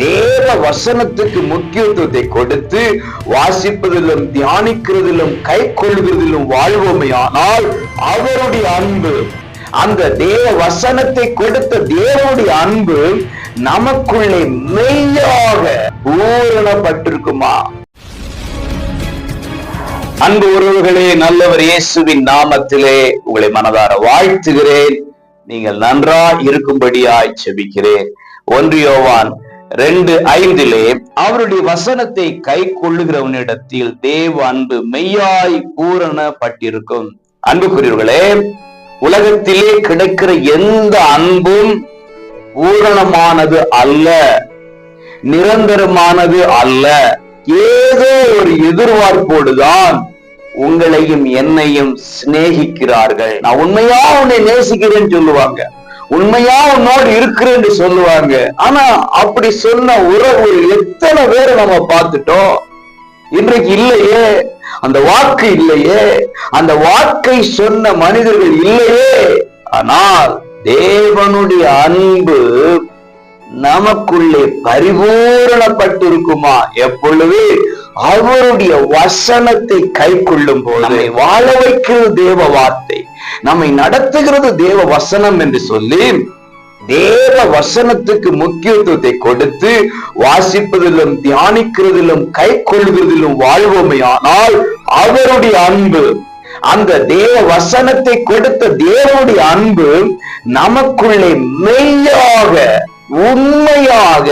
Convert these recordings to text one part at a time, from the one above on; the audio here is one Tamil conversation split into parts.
தேவ வசனத்துக்கு முக்கியத்துவத்தை கொடுத்து வாசிப்பதிலும் தியானிக்கிறதிலும் கை கொள்வதிலும் வாழ்வோமையானால் அவருடைய அன்பு அந்த தேவ வசனத்தை கொடுத்த தேவனுடைய அன்பு நமக்குள்ளே மெய்யாக பூரணப்பட்டிருக்குமா? அன்பு உறவுகளே நல்லவர் இயேசுவின் நாமத்திலே உங்களை மனதார வாழ்த்துகிறேன். நீங்கள் நன்றா இருக்கும்படியாய் செபிக்கிறேன். ஒன்றியோவான் ரெண்டு ஐந்திலே அவருடைய வசனத்தை கை கொள்ளுகிறவனிடத்தில் தேவ அன்பு மெய்யாய் பூரணப்பட்டிருக்கும். அன்புக்குரியவர்களே உலகத்திலே கிடைக்கிற எந்த அன்பும் பூரணமானது அல்ல நிரந்தரமானது அல்ல. ஏதோ ஒரு எதிர்பார்ப்போடுதான் உங்களையும் என்னையும் சிநேகிக்கிறார்கள். நான் உண்மையா உன்னை நேசிக்கிறேன்னு சொல்லுவாங்க. உண்மையா உன்னோடு இருக்கிறேன்னு சொல்லுவாங்க. ஆனா அப்படி சொன்ன உறவு எத்தனை பேரை நம்ம பார்த்துட்டோம்? இன்றைக்கு இல்லையே. அந்த வாக்கு இல்லையே. அந்த வாக்கை சொன்ன மனிதர்கள் இல்லையே. ஆனால் தேவனுடைய அன்பு நமக்குள்ளே பரிபூரணப்பட்டிருக்குமா? எப்பொழுது? அவருடைய வசனத்தை கை கொள்ளும் போது வாழ வைக்கிறது தேவ வார்த்தை. நம்மை நடத்துகிறது தேவ வசனம் என்று சொல்லி தேவ வசனத்துக்கு முக்கியத்துவத்தை கொடுத்து வாசிப்பதிலும் தியானிக்கிறதிலும் கை கொள்வதிலும் வாழ்வோமையானால் அவருடைய அன்பு அந்த தேவ வசனத்தை கொடுத்த தேவனுடைய அன்பு நமக்குள்ளே மெய்யாக உண்மையாக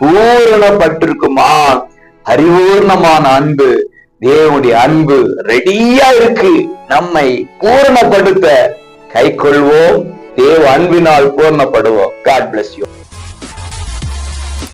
பூரணப்பட்டிருக்குமா? பரிபூர்ணமான அன்பு. தேவனுடைய அன்பு ரெடியா இருக்கு. நம்மை பூரணப்படுத்த கை கொள்வோம். தேவ அன்பினால் பூர்ணப்படுவோம். God bless you